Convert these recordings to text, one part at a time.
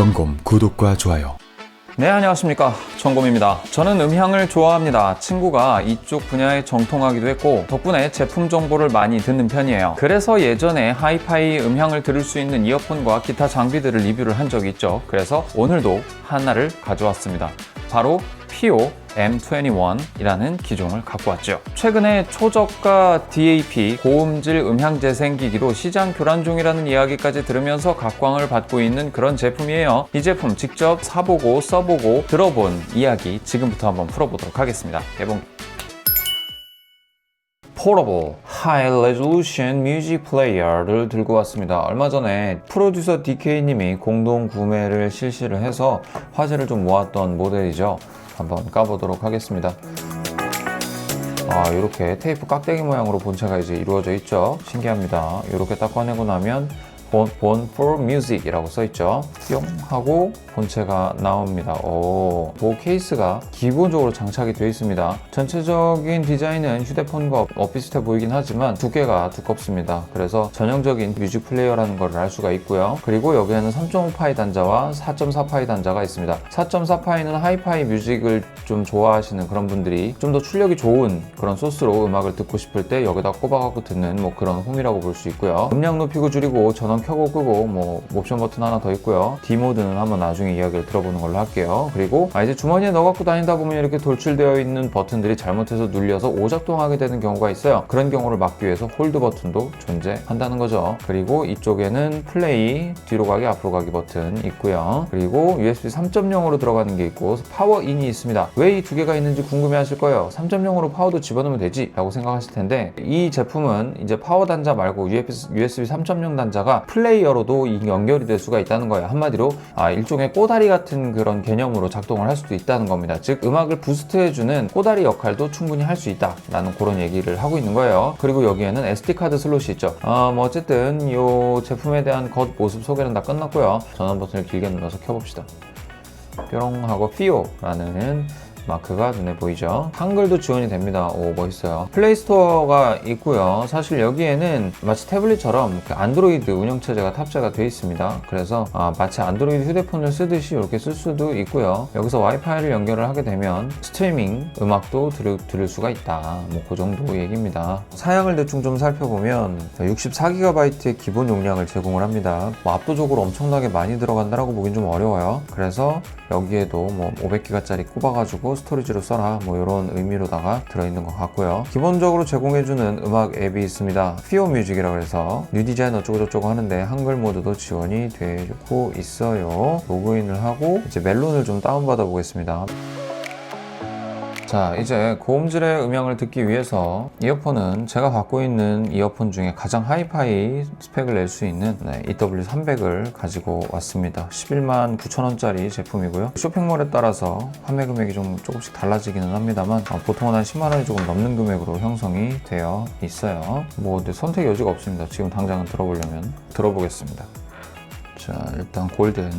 점검 구독과 좋아요. 네, 안녕하십니까. 정곰입니다. 저는 음향을 좋아합니다. 친구가 이쪽 분야에 정통하기도 했고, 덕분에 제품 정보를 많이 듣는 편이에요. 그래서 예전에 하이파이 음향을 들을 수 있는 이어폰과 기타 장비들을 리뷰를 한 적이 있죠. 그래서 오늘도 하나를 가져왔습니다. 바로 PO M21이라는 기종을 갖고 왔죠. 최근에 초저가 DAP 고음질 음향 재생 기기로 시장 교란 중이라는 이야기까지 들으면서 각광을 받고 있는 그런 제품이에요. 이 제품 직접 사보고 써보고 들어본 이야기 지금부터 한번 풀어보도록 하겠습니다. 개봉. 포러블 하이 레졸루션 뮤직 플레이어를 들고 왔습니다. 얼마 전에 프로듀서 DK님이 공동 구매를 실시를 해서 화제를 좀 모았던 모델이죠. 한번 까보도록 하겠습니다. 아, 이렇게 테이프 깍대기 모양으로 본체가 이제 이루어져 있죠. 신기합니다. 이렇게 딱 꺼내고 나면 본, 본 for music이라고 써 있죠. 뿅 하고 본체가 나옵니다. 오, 그 케이스가 기본적으로 장착이 되어 있습니다. 전체적인 디자인은 휴대폰과 어, 비슷해 보이긴 하지만 두께가 두껍습니다. 그래서 전형적인 뮤직 플레이어라는 걸 알 수가 있고요. 그리고 여기에는 3.5파이 단자와 4.4파이 단자가 있습니다. 4.4파이는 하이파이 뮤직을 좀 좋아하시는 그런 분들이 좀 더 출력이 좋은 그런 소스로 음악을 듣고 싶을 때 여기다 꼽아갖고 듣는 뭐 그런 홈이라고 볼 수 있고요. 음량 높이고 줄이고 전원 켜고 끄고 뭐 옵션 버튼 하나 더 있고요. D 모드는 한번 나중에 이야기를 들어보는 걸로 할게요. 그리고 아, 이제 주머니에 넣어 갖고 다니다 보면 이렇게 돌출되어 있는 버튼들이 잘못해서 눌려서 오작동하게 되는 경우가 있어요. 그런 경우를 막기 위해서 홀드 버튼도 존재한다는 거죠. 그리고 이쪽에는 플레이, 뒤로 가기, 앞으로 가기 버튼 있고요. 그리고 USB 3.0으로 들어가는 게 있고 파워인이 있습니다. 왜 이 두 개가 있는지 궁금해 하실 거예요. 3.0으로 파워도 집어넣으면 되지 라고 생각하실 텐데 이 제품은 이제 파워 단자 말고 USB 3.0 단자가 플레이어로도 이 연결이 될 수가 있다는 거예요. 한마디로 아, 일종의 꼬다리 같은 그런 개념으로 작동을 할 수도 있다는 겁니다. 즉 음악을 부스트해주는 꼬다리 역할도 충분히 할 수 있다라는 그런 얘기를 하고 있는 거예요. 그리고 여기에는 SD 카드 슬롯이 있죠. 어, 뭐 어쨌든 이 제품에 대한 겉 모습 소개는 다 끝났고요. 전원 버튼을 길게 눌러서 켜봅시다. 뾰롱 하고 피오라는 마크가 눈에 보이죠. 한글도 지원이 됩니다. 오 멋있어요. 플레이스토어가 있고요. 사실 여기에는 마치 태블릿처럼 그 안드로이드 운영체제가 탑재가 되어 있습니다. 그래서 아, 마치 안드로이드 휴대폰을 쓰듯이 이렇게 쓸 수도 있고요. 여기서 와이파이를 연결을 하게 되면 스트리밍 음악도 들을, 들을 수가 있다. 뭐 그 정도 얘기입니다. 사양을 대충 좀 살펴보면 64GB의 기본 용량을 제공을 합니다. 뭐 압도적으로 엄청나게 많이 들어간다라고 보긴 좀 어려워요. 그래서 여기에도 뭐 500기가짜리 꼽아가지고 스토리지로 써라 뭐 이런 의미로다가 들어있는 것 같고요. 기본적으로 제공해주는 음악 앱이 있습니다. 피오 뮤직이라고 해서 뉴 디자인 어쩌고저쩌고 하는데 한글 모드도 지원이 되고 있어요. 로그인을 하고 이제 멜론을 좀 다운받아 보겠습니다. 자 이제 고음질의 음향을 듣기 위해서 이어폰은 제가 갖고 있는 이어폰 중에 가장 하이파이 스펙을 낼 수 있는 네, EW300을 가지고 왔습니다. 11만 9천원짜리 제품이고요. 쇼핑몰에 따라서 판매 금액이 좀 조금씩 달라지기는 합니다만 어, 보통은 한 10만원이 조금 넘는 금액으로 형성이 되어 있어요. 뭐 선택 여지가 없습니다. 지금 당장은 들어보려면. 들어보겠습니다. 자 일단 골든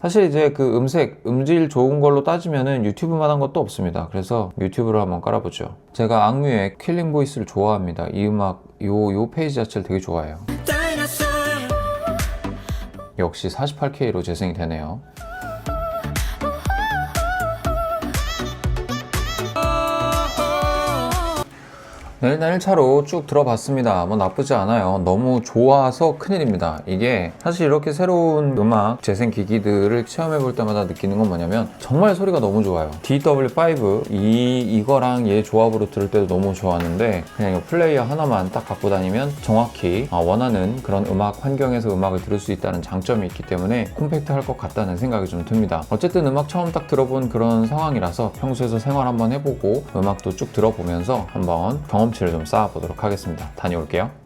사실 이제 그 음색, 음질 좋은 걸로 따지면은 유튜브만 한 것도 없습니다. 그래서 유튜브를 한번 깔아보죠. 제가 악뮤의 킬링 보이스를 좋아합니다. 이 음악, 요, 요 페이지 자체를 되게 좋아해요. 역시 48K로 재생이 되네요. 네, 일단 1차로 쭉 들어봤습니다. 뭐 나쁘지 않아요. 너무 좋아서 큰일입니다. 이게 사실 이렇게 새로운 음악 재생 기기들을 체험해 볼 때마다 느끼는 건 뭐냐면 정말 소리가 너무 좋아요. DW5 이 이거랑 얘 조합으로 들을 때도 너무 좋았는데 그냥 이 플레이어 하나만 딱 갖고 다니면 정확히 아, 원하는 그런 음악 환경에서 음악을 들을 수 있다는 장점이 있기 때문에 콤팩트할 것 같다는 생각이 좀 듭니다. 어쨌든 음악 처음 딱 들어본 그런 상황이라서 평소에서 생활 한번 해보고 음악도 쭉 들어보면서 한번 경험 치를 좀 쌓아보도록 하겠습니다. 다녀올게요.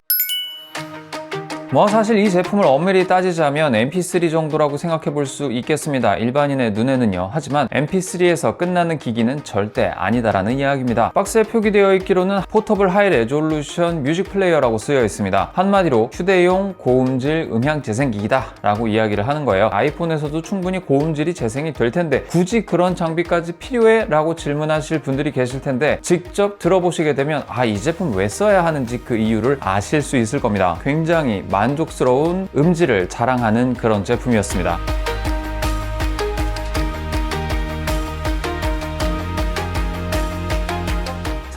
뭐 사실 이 제품을 엄밀히 따지자면 MP3 정도라고 생각해 볼 수 있겠습니다. 일반인의 눈에는요. 하지만 MP3에서 끝나는 기기는 절대 아니다라는 이야기입니다. 박스에 표기되어 있기로는 포터블 하이 레졸루션 뮤직 플레이어라고 쓰여 있습니다. 한마디로 휴대용 고음질 음향 재생기기다 라고 이야기를 하는 거예요. 아이폰에서도 충분히 고음질이 재생이 될 텐데 굳이 그런 장비까지 필요해? 라고 질문하실 분들이 계실 텐데 직접 들어보시게 되면 아 이 제품 왜 써야 하는지 그 이유를 아실 수 있을 겁니다. 굉장히 만족스러운 음질을 자랑하는 그런 제품이었습니다.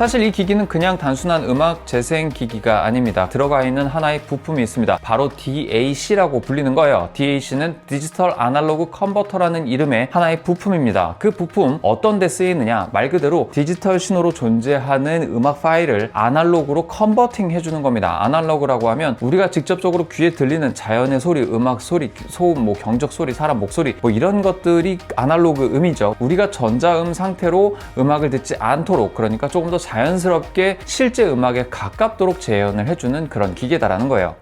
사실 이 기기는 그냥 단순한 음악 재생 기기가 아닙니다. 들어가 있는 하나의 부품이 있습니다. 바로 DAC라고 불리는 거예요. DAC는 디지털 아날로그 컨버터라는 이름의 하나의 부품입니다. 그 부품 어떤 데 쓰이느냐? 말 그대로 디지털 신호로 존재하는 음악 파일을 아날로그로 컨버팅 해주는 겁니다. 아날로그라고 하면 우리가 직접적으로 귀에 들리는 자연의 소리, 음악 소리, 소음, 뭐 경적 소리, 사람 목소리 뭐 이런 것들이 아날로그 음이죠. 우리가 전자음 상태로 음악을 듣지 않도록 그러니까 조금 더 자연스럽게 실제 음악에 가깝도록 재현을 해주는 그런 기계다라는 거예요.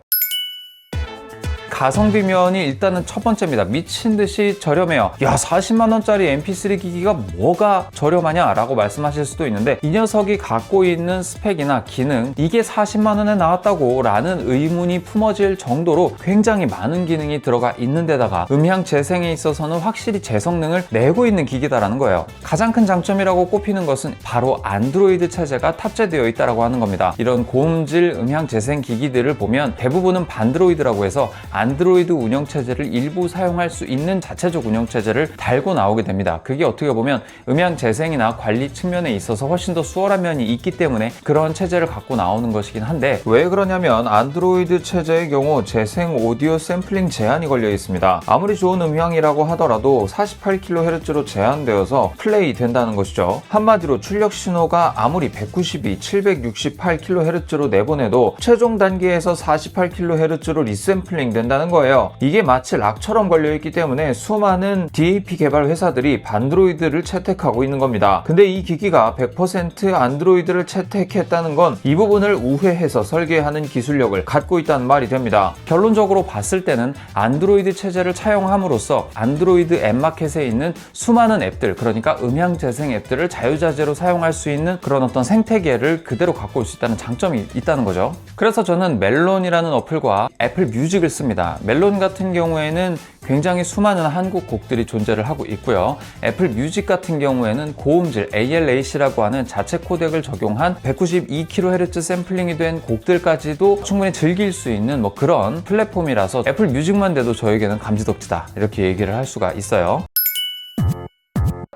가성비 면이 일단은 첫 번째입니다. 미친 듯이 저렴해요. 야, 40만 원짜리 MP3 기기가 뭐가 저렴하냐? 라고 말씀하실 수도 있는데, 이 녀석이 갖고 있는 스펙이나 기능, 이게 40만 원에 나왔다고? 라는 의문이 품어질 정도로 굉장히 많은 기능이 들어가 있는 데다가 음향 재생에 있어서는 확실히 제 성능을 내고 있는 기기다라는 거예요. 가장 큰 장점이라고 꼽히는 것은 바로 안드로이드 체제가 탑재되어 있다라고 하는 겁니다. 이런 고음질 음향 재생 기기들을 보면 대부분은 반드로이드라고 해서 안 드로이드 운영체제를 일부 사용할 수 있는 자체적 운영체제를 달고 나오게 됩니다. 그게 어떻게 보면 음향 재생이나 관리 측면에 있어서 훨씬 더 수월한 면이 있기 때문에 그런 체제를 갖고 나오는 것이긴 한데 왜 그러냐면 안드로이드 체제의 경우 재생 오디오 샘플링 제한이 걸려 있습니다. 아무리 좋은 음향이라고 하더라도 48kHz로 제한되어서 플레이 된다는 것이죠. 한마디로 출력 신호가 아무리 192, 768kHz로 내보내도 최종 단계에서 48kHz로 리샘플링 된다는 거예요. 이게 마치 락처럼 걸려있기 때문에 수많은 DAP 개발 회사들이 반드로이드를 채택하고 있는 겁니다. 근데 이 기기가 100% 안드로이드를 채택했다는 건 이 부분을 우회해서 설계하는 기술력을 갖고 있다는 말이 됩니다. 결론적으로 봤을 때는 안드로이드 체제를 차용함으로써 안드로이드 앱마켓에 있는 수많은 앱들, 그러니까 음향 재생 앱들을 자유자재로 사용할 수 있는 그런 어떤 생태계를 그대로 갖고 올 수 있다는 장점이 있다는 거죠. 그래서 저는 멜론이라는 어플과 애플 뮤직을 씁니다. 멜론 같은 경우에는 굉장히 수많은 한국 곡들이 존재를 하고 있고요. 애플 뮤직 같은 경우에는 고음질 ALAC라고 하는 자체 코덱을 적용한 192kHz 샘플링이 된 곡들까지도 충분히 즐길 수 있는 뭐 그런 플랫폼이라서 애플 뮤직만 돼도 저에게는 감지덕지다 이렇게 얘기를 할 수가 있어요.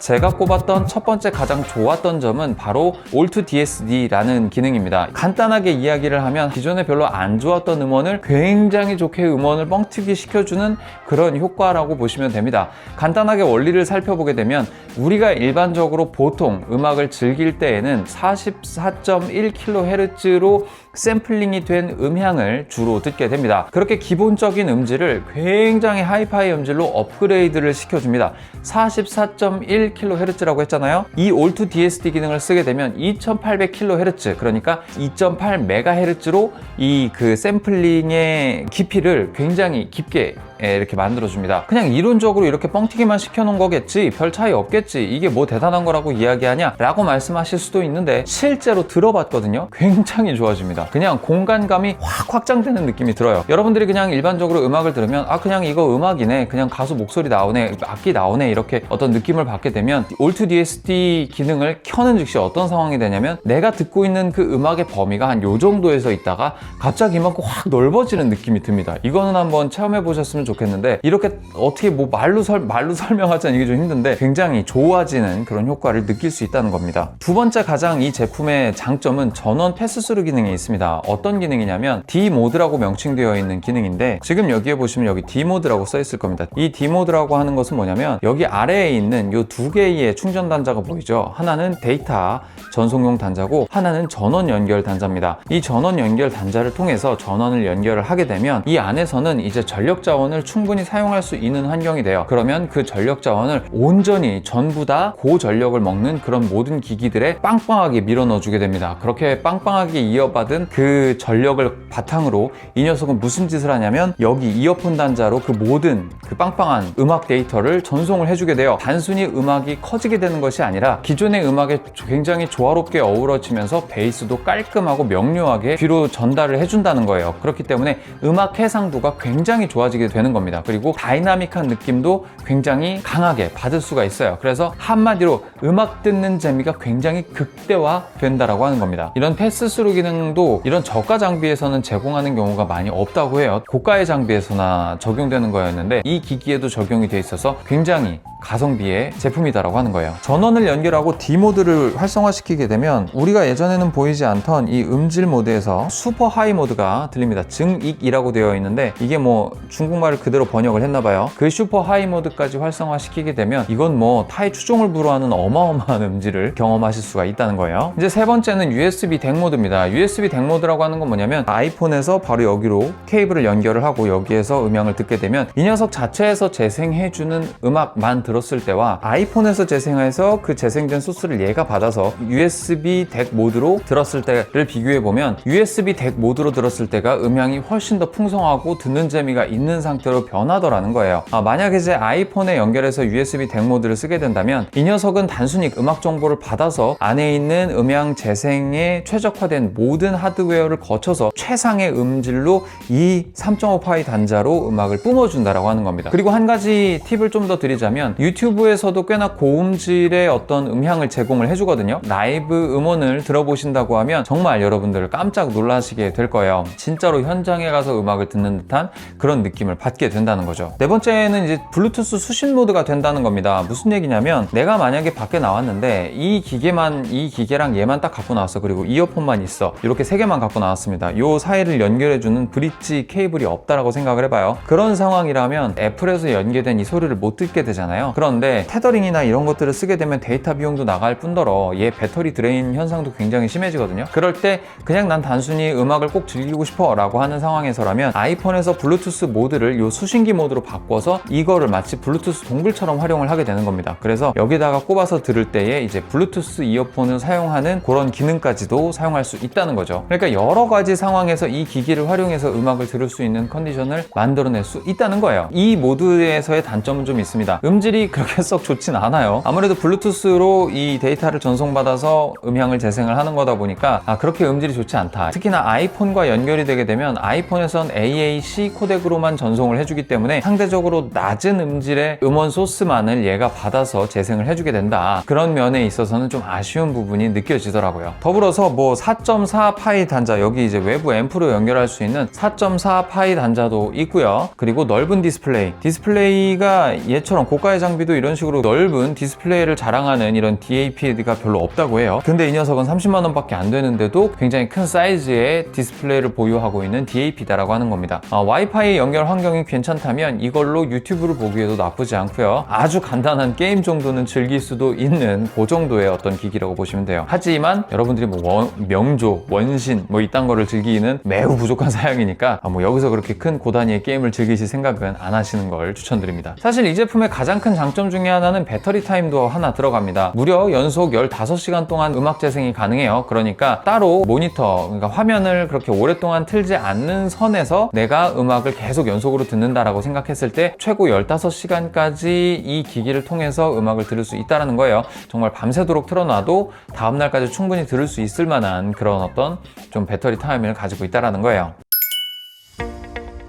제가 꼽았던 첫 번째 가장 좋았던 점은 바로 Alt DSD라는 기능입니다. 간단하게 이야기를 하면 기존에 별로 안 좋았던 음원을 굉장히 좋게 음원을 뻥튀기 시켜주는 그런 효과라고 보시면 됩니다. 간단하게 원리를 살펴보게 되면 우리가 일반적으로 보통 음악을 즐길 때에는 44.1kHz로 샘플링이 된 음향을 주로 듣게 됩니다. 그렇게 기본적인 음질을 굉장히 하이파이 음질로 업그레이드를 시켜줍니다. 44.1kHz라고 했잖아요. 이 Alt DSD 기능을 쓰게 되면 2800kHz 그러니까 2.8MHz로 이 그 샘플링의 깊이를 굉장히 깊게 예, 이렇게 만들어줍니다. 그냥 이론적으로 이렇게 뻥튀기만 시켜놓은 거겠지, 별 차이 없겠지, 이게 뭐 대단한 거라고 이야기하냐? 라고 말씀하실 수도 있는데, 실제로 들어봤거든요? 굉장히 좋아집니다. 그냥 공간감이 확 확장되는 느낌이 들어요. 여러분들이 그냥 일반적으로 음악을 들으면, 아, 그냥 이거 음악이네, 그냥 가수 목소리 나오네, 악기 나오네, 이렇게 어떤 느낌을 받게 되면, Alt DSD 기능을 켜는 즉시 어떤 상황이 되냐면, 내가 듣고 있는 그 음악의 범위가 한 요 정도에서 있다가, 갑자기 이만큼 확 넓어지는 느낌이 듭니다. 이거는 한번 체험해 보셨 으면 좋겠는데 이렇게 어떻게 뭐 말로 설 말로 설명하자는 이게 좀 힘든데 굉장히 좋아지는 그런 효과를 느낄 수 있다는 겁니다. 두 번째 가장 이 제품의 장점은 전원 패스스루 기능이 있습니다. 어떤 기능이냐면 D 모드라고 명칭되어 있는 기능인데 지금 여기에 보시면 여기 D 모드라고 써 있을 겁니다. 이 D 모드라고 하는 것은 뭐냐면 여기 아래에 있는 이 두 개의 충전 단자가 보이죠? 하나는 데이터 전송용 단자고 하나는 전원 연결 단자입니다. 이 전원 연결 단자를 통해서 전원을 연결을 하게 되면 이 안에서는 이제 전력 자원을 자원을 충분히 사용할 수 있는 환경이 돼요. 그러면 그 전력 자원을 온전히 전부 다 고전력을 먹는 그런 모든 기기들에 빵빵하게 밀어 넣어주게 됩니다. 그렇게 빵빵하게 이어받은 그 전력을 바탕으로 이 녀석은 무슨 짓을 하냐면 여기 이어폰 단자로 그 모든 그 빵빵한 음악 데이터를 전송을 해주게 돼요. 단순히 음악이 커지게 되는 것이 아니라 기존의 음악에 굉장히 조화롭게 어우러지면서 베이스도 깔끔하고 명료하게 귀로 전달을 해준다는 거예요. 그렇기 때문에 음악 해상도가 굉장히 좋아지게 되는 겁니다. 그리고 다이나믹한 느낌도 굉장히 강하게 받을 수가 있어요. 그래서 한마디로 음악 듣는 재미가 굉장히 극대화 된다라고 하는 겁니다. 이런 패스스루 기능도 이런 저가 장비에서는 제공하는 경우가 많이 없다고 해요. 고가의 장비에서나 적용되는 거였는데 이 기기에도 적용이 돼 있어서 굉장히 가성비의 제품이다라고 하는 거예요. 전원을 연결하고 D 모드를 활성화시키게 되면 우리가 예전에는 보이지 않던 이 음질 모드에서 슈퍼 하이 모드가 들립니다. 증익이라고 되어 있는데 이게 뭐 중국말을 그대로 번역을 했나 봐요. 그 슈퍼 하이 모드까지 활성화시키게 되면 이건 뭐 타의 추종을 불허하는 어마어마한 음질을 경험하실 수가 있다는 거예요. 이제 세 번째는 USB 덱 모드입니다. USB 덱 모드라고 하는 건 뭐냐면 아이폰에서 바로 여기로 케이블을 연결을 하고 여기에서 음향을 듣게 되면 이 녀석 자체에서 재생해주는 음악만 들었을 때와 아이폰에서 재생해서 그 재생된 소스를 얘가 받아서 USB 덱 모드로 들었을 때를 비교해 보면 USB 덱 모드로 들었을 때가 음향이 훨씬 더 풍성하고 듣는 재미가 있는 상태 로 변하더라는 거예요. 아, 만약에 이제 아이폰에 연결해서 USB 덱 모드를 쓰게 된다면 이 녀석은 단순히 음악 정보를 받아서 안에 있는 음향 재생에 최적화된 모든 하드웨어를 거쳐서 최상의 음질로 이 3.5파이 단자로 음악을 뿜어준다라고 하는 겁니다. 그리고 한 가지 팁을 좀 더 드리자면 유튜브에서도 꽤나 고음질의 어떤 음향을 제공을 해주거든요. 라이브 음원을 들어보신다고 하면 정말 여러분들 깜짝 놀라시게 될 거예요. 진짜로 현장에 가서 음악을 듣는 듯한 그런 느낌을 받게 된다는 거죠. 네 번째는 이제 블루투스 수신 모드가 된다는 겁니다. 무슨 얘기냐면 내가 만약에 밖에 나왔는데 이 기계만 이 기계랑 얘만 딱 갖고 나왔어. 그리고 이어폰만 있어. 이렇게 세 개만 갖고 나왔습니다. 요 사이를 연결해주는 브릿지 케이블이 없다라고 생각을 해봐요. 그런 상황이라면 애플에서 연계된 이 소리를 못 듣게 되잖아요. 그런데 테더링이나 이런 것들을 쓰게 되면 데이터 비용도 나갈 뿐더러 얘 배터리 드레인 현상도 굉장히 심해지거든요. 그럴 때 그냥 난 단순히 음악을 꼭 즐기고 싶어 라고 하는 상황에서라면 아이폰에서 블루투스 모드를 요 수신기 모드로 바꿔서 이거를 마치 블루투스 동글처럼 활용을 하게 되는 겁니다. 그래서 여기다가 꼽아서 들을 때에 이제 블루투스 이어폰을 사용하는 그런 기능까지도 사용할 수 있다는 거죠. 그러니까 여러 가지 상황에서 이 기기를 활용해서 음악을 들을 수 있는 컨디션을 만들어낼 수 있다는 거예요. 이 모드에서의 단점은 좀 있습니다. 음질이 그렇게 썩 좋진 않아요. 아무래도 블루투스로 이 데이터를 전송받아서 음향을 재생을 하는 거다 보니까 아, 그렇게 음질이 좋지 않다. 특히나 아이폰과 연결이 되게 되면 아이폰에선 AAC 코덱으로만 전송을 해주기 때문에 상대적으로 낮은 음질의 음원 소스만을 얘가 받아서 재생을 해주게 된다. 그런 면에 있어서는 좀 아쉬운 부분이 느껴지더라고요. 더불어서 뭐 4.4 파이 단자 여기 이제 외부 앰프로 연결할 수 있는 4.4 파이 단자도 있고요. 그리고 넓은 디스플레이. 디스플레이가 얘처럼 고가의 장비도 이런 식으로 넓은 디스플레이를 자랑하는 이런 DAP가 별로 없다고 해요. 근데 이 녀석은 30만 원밖에 안 되는데도 굉장히 큰 사이즈의 디스플레이를 보유하고 있는 DAP다라고 하는 겁니다. 아, 와이파이 연결 환경 이 괜찮다면 이걸로 유튜브를 보기에도 나쁘지 않고요. 아주 간단한 게임 정도는 즐길 수도 있는 그 정도의 어떤 기기라고 보시면 돼요. 하지만 여러분들이 뭐 원- 명조, 원신 뭐 이딴 거를 즐기기는 매우 부족한 사양이니까 아, 뭐 여기서 그렇게 큰 고단위의 게임을 즐기실 생각은 안 하시는 걸 추천드립니다. 사실 이 제품의 가장 큰 장점 중에 하나는 배터리 타임도 하나 들어갑니다. 무려 연속 15시간 동안 음악 재생이 가능해요. 그러니까 따로 모니터, 그러니까 화면을 그렇게 오랫동안 틀지 않는 선에서 내가 음악을 계속 연속으로 듣는다라고 생각했을 때 최고 15시간까지 이 기기를 통해서 음악을 들을 수 있다는 거예요. 정말 밤새도록 틀어놔도 다음날까지 충분히 들을 수 있을 만한 그런 어떤 좀 배터리 타임을 가지고 있다는 거예요.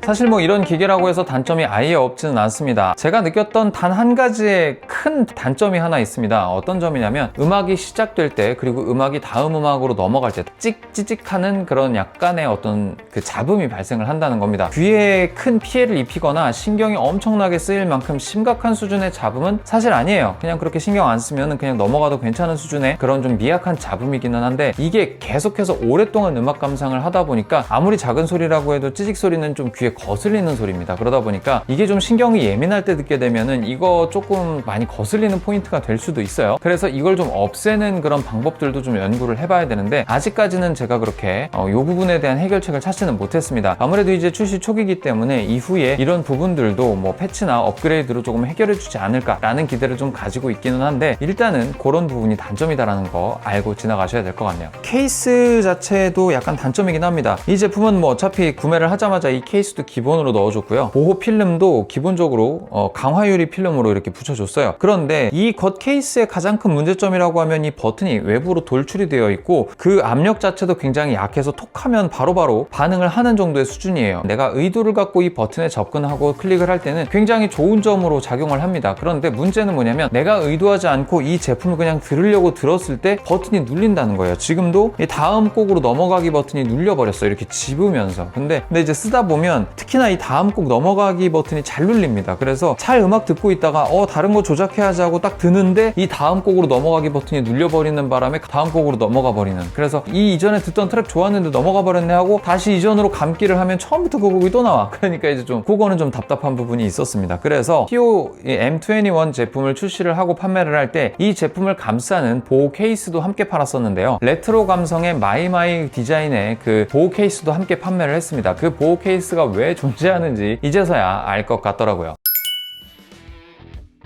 사실 뭐 이런 기계라고 해서 단점이 아예 없지는 않습니다. 제가 느꼈던 단 한 가지의 큰 단점이 하나 있습니다. 어떤 점이냐면 음악이 시작될 때 그리고 음악이 다음 음악으로 넘어갈 때 찍찍찍 하는 그런 약간의 어떤 그 잡음이 발생을 한다는 겁니다. 귀에 큰 피해를 입히거나 신경이 엄청나게 쓰일 만큼 심각한 수준의 잡음은 사실 아니에요. 그냥 그렇게 신경 안 쓰면 그냥 넘어가도 괜찮은 수준의 그런 좀 미약한 잡음이기는 한데 이게 계속해서 오랫동안 음악 감상을 하다 보니까 아무리 작은 소리라고 해도 찌직 소리는 좀 귀에 거슬리는 소리입니다. 그러다 보니까 이게 좀 신경이 예민할 때 듣게 되면은 이거 조금 많이 거슬리는 포인트가 될 수도 있어요. 그래서 이걸 좀 없애는 그런 방법들도 좀 연구를 해봐야 되는데 아직까지는 제가 그렇게 어, 이 부분에 대한 해결책을 찾지는 못했습니다. 아무래도 이제 출시 초기이기 때문에 이후에 이런 부분들도 뭐 패치나 업그레이드로 조금 해결해주지 않을까라는 기대를 좀 가지고 있기는 한데 일단은 그런 부분이 단점이다라는 거 알고 지나가셔야 될 것 같네요. 케이스 자체도 약간 단점이긴 합니다. 이 제품은 뭐 어차피 구매를 하자마자 이 케이스도 기본으로 넣어줬고요. 보호 필름도 기본적으로 어, 강화유리 필름으로 이렇게 붙여줬어요. 그런데 이 겉 케이스의 가장 큰 문제점이라고 하면 이 버튼이 외부로 돌출이 되어 있고 그 압력 자체도 굉장히 약해서 톡하면 바로바로 반응을 하는 정도의 수준이에요. 내가 의도를 갖고 이 버튼에 접근하고 클릭을 할 때는 굉장히 좋은 점으로 작용을 합니다. 그런데 문제는 뭐냐면 내가 의도하지 않고 이 제품을 그냥 들으려고 들었을 때 버튼이 눌린다는 거예요. 지금도 이 다음 곡으로 넘어가기 버튼이 눌려버렸어요. 이렇게 집으면서. 근데, 근데 이제 쓰다 보면 특히나 이 다음 곡 넘어가기 버튼이 잘 눌립니다. 그래서 잘 음악 듣고 있다가 어 다른 거 조작해야지 하고 딱 드는데 이 다음 곡으로 넘어가기 버튼이 눌려버리는 바람에 다음 곡으로 넘어가 버리는. 그래서 이 이전에 듣던 트랙 좋았는데 넘어가 버렸네 하고 다시 이전으로 감기를 하면 처음부터 그 곡이 또 나와. 그러니까 이제 좀 그거는 좀 답답한 부분이 있었습니다. 그래서 히오 M21 제품을 출시를 하고 판매를 할 때 이 제품을 감싸는 보호 케이스도 함께 팔았었는데요. 레트로 감성의 마이마이 디자인의 그 보호 케이스도 함께 판매를 했습니다. 그 보호 케이스가 왜 존재하는지 이제서야 알 것 같더라고요.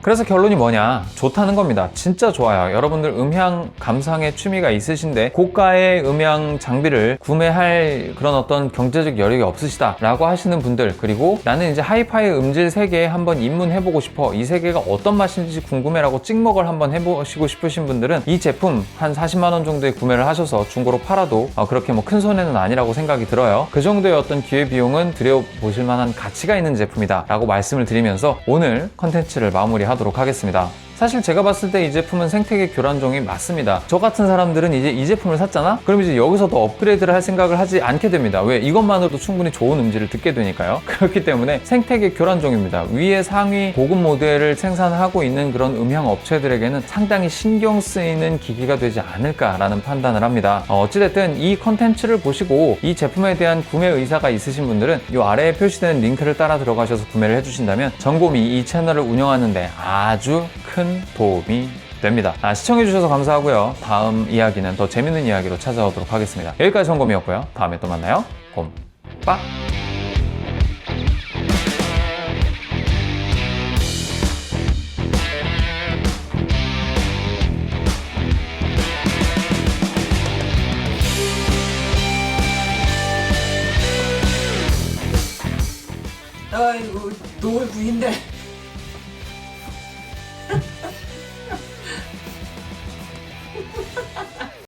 그래서 결론이 뭐냐? 좋다는 겁니다. 진짜 좋아요. 여러분들 음향 감상에 취미가 있으신데 고가의 음향 장비를 구매할 그런 어떤 경제적 여력이 없으시다 라고 하시는 분들 그리고 나는 이제 하이파이 음질 세계에 한번 입문해보고 싶어 이 세계가 어떤 맛인지 궁금해라고 찍먹을 한번 해보시고 싶으신 분들은 이 제품 한 40만 원 정도에 구매를 하셔서 중고로 팔아도 어, 그렇게 뭐 큰 손해는 아니라고 생각이 들어요. 그 정도의 어떤 기회 비용은 들여보실 만한 가치가 있는 제품이다 라고 말씀을 드리면서 오늘 컨텐츠를 마무리 하도록 하겠습니다. 사실 제가 봤을 때 이 제품은 생태계 교란종이 맞습니다. 저 같은 사람들은 이제 이 제품을 샀잖아? 그럼 이제 여기서 더 업그레이드를 할 생각을 하지 않게 됩니다. 왜? 이것만으로도 충분히 좋은 음질을 듣게 되니까요. 그렇기 때문에 생태계 교란종입니다. 위에 상위 고급 모델을 생산하고 있는 그런 음향 업체들에게는 상당히 신경 쓰이는 기기가 되지 않을까라는 판단을 합니다. 어, 어찌됐든 이 컨텐츠를 보시고 이 제품에 대한 구매 의사가 있으신 분들은 이 아래에 표시되는 링크를 따라 들어가셔서 구매를 해주신다면 전곰이 이 채널을 운영하는데 아주 큰 도움이 됩니다. 아, 시청해주셔서 감사하고요. 다음 이야기는 더 재밌는 이야기로 찾아오도록 하겠습니다. 여기까지 전곰이었고요. 다음에 또 만나요. 곰빠!